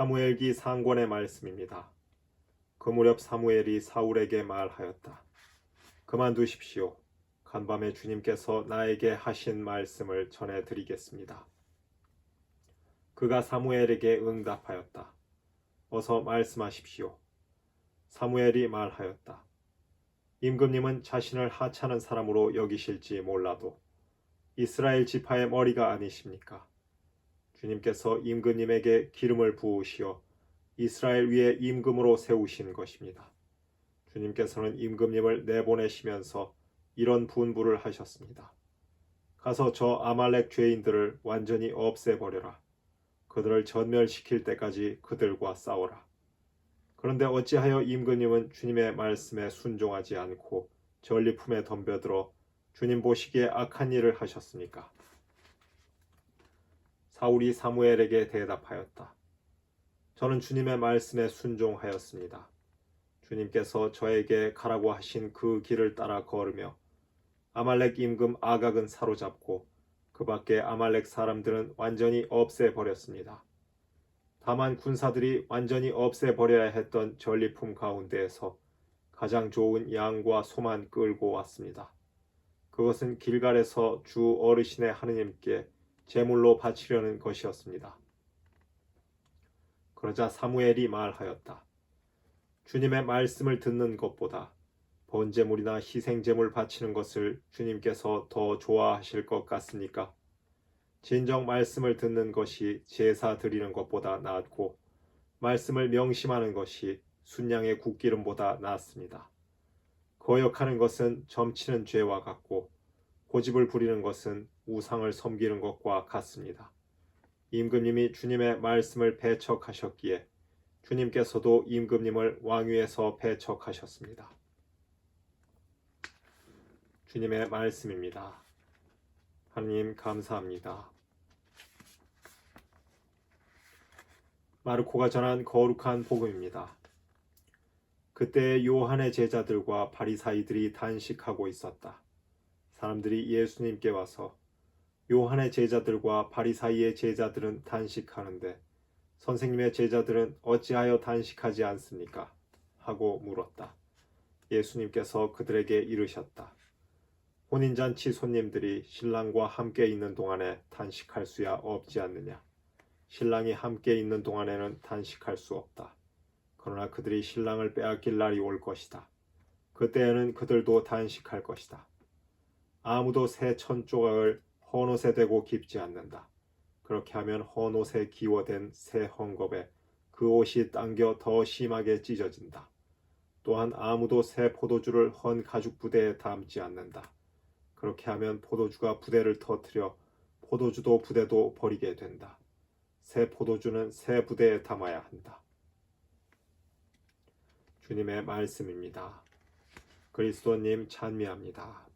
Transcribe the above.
사무엘기 상권의 말씀입니다. 그 무렵 사무엘이 사울에게 말하였다. 그만두십시오. 간밤에 주님께서 나에게 하신 말씀을 전해드리겠습니다. 그가 사무엘에게 응답하였다. 어서 말씀하십시오. 사무엘이 말하였다. 임금님은 자신을 하찮은 사람으로 여기실지 몰라도 이스라엘 지파의 머리가 아니십니까? 주님께서 임금님에게 기름을 부으시어 이스라엘 위에 임금으로 세우신 것입니다. 주님께서는 임금님을 내보내시면서 이런 분부를 하셨습니다. 가서 저 아말렉 죄인들을 완전히 없애버려라. 그들을 전멸시킬 때까지 그들과 싸워라. 그런데 어찌하여 임금님은 주님의 말씀에 순종하지 않고 전리품에 덤벼들어 주님 보시기에 악한 일을 하셨습니까? 사울이 사무엘에게 대답하였다. 저는 주님의 말씀에 순종하였습니다. 주님께서 저에게 가라고 하신 그 길을 따라 걸으며 아말렉 임금 아각은 사로잡고 그 밖에 아말렉 사람들은 완전히 없애버렸습니다. 다만 군사들이 완전히 없애버려야 했던 전리품 가운데에서 가장 좋은 양과 소만 끌고 왔습니다. 그것은 길갈에서 주 어르신의 하느님께 제물로 바치려는 것이었습니다. 그러자 사무엘이 말하였다. 주님의 말씀을 듣는 것보다 번제물이나 희생제물 바치는 것을 주님께서 더 좋아하실 것 같습니까? 진정 말씀을 듣는 것이 제사 드리는 것보다 낫고 말씀을 명심하는 것이 순양의 국기름보다 낫습니다. 거역하는 것은 점치는 죄와 같고 고집을 부리는 것은 우상을 섬기는 것과 같습니다. 임금님이 주님의 말씀을 배척하셨기에 주님께서도 임금님을 왕위에서 배척하셨습니다. 주님의 말씀입니다. 하나님 감사합니다. 마르코가 전한 거룩한 복음입니다. 그때 요한의 제자들과 바리사이들이 단식하고 있었다. 사람들이 예수님께 와서 요한의 제자들과 바리사이의 제자들은 단식하는데 선생님의 제자들은 어찌하여 단식하지 않습니까? 하고 물었다. 예수님께서 그들에게 이르셨다. 혼인잔치 손님들이 신랑과 함께 있는 동안에 단식할 수야 없지 않느냐. 신랑이 함께 있는 동안에는 단식할 수 없다. 그러나 그들이 신랑을 빼앗길 날이 올 것이다. 그때에는 그들도 단식할 것이다. 아무도 새 천 조각을 헌옷에 대고 깁지 않는다. 그렇게 하면 헌옷에 기워된 새 헝겊에 그 옷이 당겨 더 심하게 찢어진다. 또한 아무도 새 포도주를 헌 가죽 부대에 담지 않는다. 그렇게 하면 포도주가 부대를 터뜨려 포도주도 부대도 버리게 된다. 새 포도주는 새 부대에 담아야 한다. 주님의 말씀입니다. 그리스도님 찬미합니다.